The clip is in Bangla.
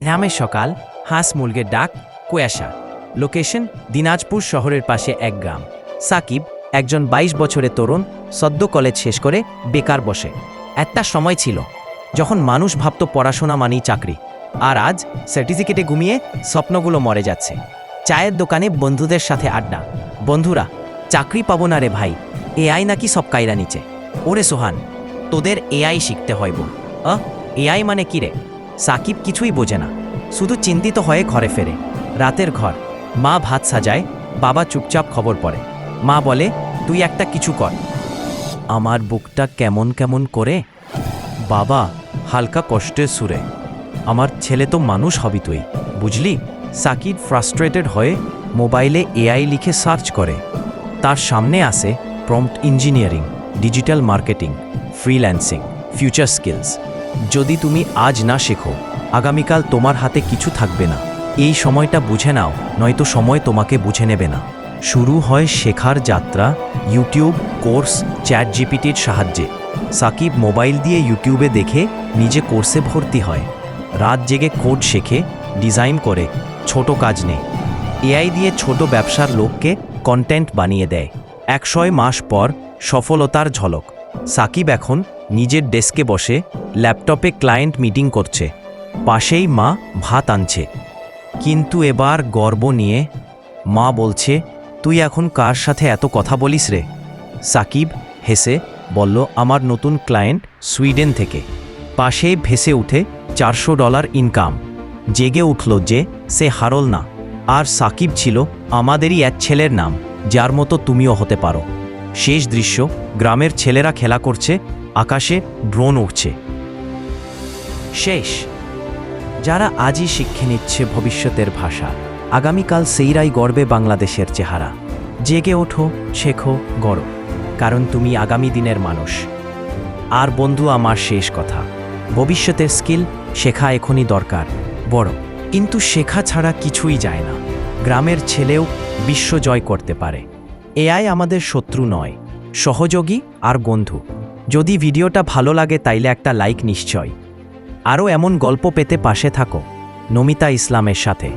গ্রামের সকাল, হাঁস মুরগের ডাক, কুয়াশা। লোকেশন দিনাজপুর শহরের পাশে এক গ্রাম। সাকিব, একজন ২২ বছরের তরুণ, সদ্য কলেজ শেষ করে বেকার বসে। একটা সময় ছিল, যখন মানুষ ভাবত পড়াশোনা মানেই চাকরি। আর আজ সার্টিফিকেটে ঘুমিয়ে স্বপ্নগুলো মরে যাচ্ছে। চায়ের দোকানে বন্ধুদের সাথে আড্ডা। বন্ধুরা, চাকরি পাবো না রে ভাই, এআই নাকি সব কায়রা নিচে। ওরে সোহান, তোদের এআই শিখতে হইব আ এআই মানে কি রে? সাকিব কিছুই বোঝে না। শুধু চিন্তিত হয়ে ঘরে ফেরে। রাতের ঘর। মা ভাত সাজায়, বাবা চুপচাপ খবর পড়ে। মা বলে, তুই একটা কিছু কর। আমার বুকটা কেমন কেমন করে? বাবা, হালকা কষ্টের সুরে। আমার ছেলে তো মানুষ হবি তুই, বুঝলি? সাকিব ফ্রাস্ট্রেটেড হয়ে মোবাইলে এআই লিখে সার্চ করে। তার সামনে আসে prompt engineering, digital marketing, freelancing, future skills. যদি তুমি আজ না শেখো, আগামীকাল তোমার হাতে কিছু থাকবে না। এই সময়টা বুঝে নাও, নয়তো সময় তোমাকে বুঝে নেবে না। শুরু হয় শেখার যাত্রা ইউটিউব কোর্স চ্যাট জিপিটির সাহায্যে। সাকিব মোবাইল দিয়ে ইউটিউবে দেখে নিজে কোর্সে ভর্তি হয়। রাত জেগে কোড শেখে, ডিজাইন করে, ছোট কাজ নেই এআই দিয়ে ছোট ব্যবসার লোককে কন্টেন্ট বানিয়ে দেয়। একশয় মাস পর সফলতার ঝলক। সাকিব এখন নিজের ডেস্কে বসে ল্যাপটপে ক্লায়েন্ট মিটিং করছে। পাশেই মা ভাত আনছে। কিন্তু এবার গর্ব নিয়ে মা বলছে, তুই এখন কার সাথে এত কথা বলিস রে? সাকিব হেসে বলল, আমার নতুন ক্লায়েন্ট সুইডেন থেকে। পাশেই ভেসে উঠে চারশো ডলার ইনকাম। জেগে উঠল যে সে হারল না। আর সাকিব ছিল আমাদেরই এক ছেলের নাম, যার মতো তুমিও হতে পারো। শেষ দৃশ্য, গ্রামের ছেলেরা খেলা করছে আকাশে ড্রোন উঠছে। শেষ। যারা আজই শিক্ষে নিচ্ছে ভবিষ্যতের ভাষা, আগামীকাল সেইরাই গর্বে বাংলাদেশের চেহারা। জেগে ওঠো, শেখো, গড়ো, কারণ তুমি আগামী দিনের মানুষ। আর বন্ধু, আমার শেষ কথা, ভবিষ্যতের স্কিল শেখা এখনই দরকার, বড়। কিন্তু শেখা ছাড়া কিছুই যায় না। গ্রামের ছেলেও বিশ্ব জয় করতে পারে। এআই আমাদের শত্রু নয়, সহযোগী আর বন্ধু। যদি ভিডিওটা ভালো লাগে তাইলে একটা লাইক নিশ্চয়। আরও এমন গল্প পেতে পাশে থাকো। নমিতা ইসলামের সাথে।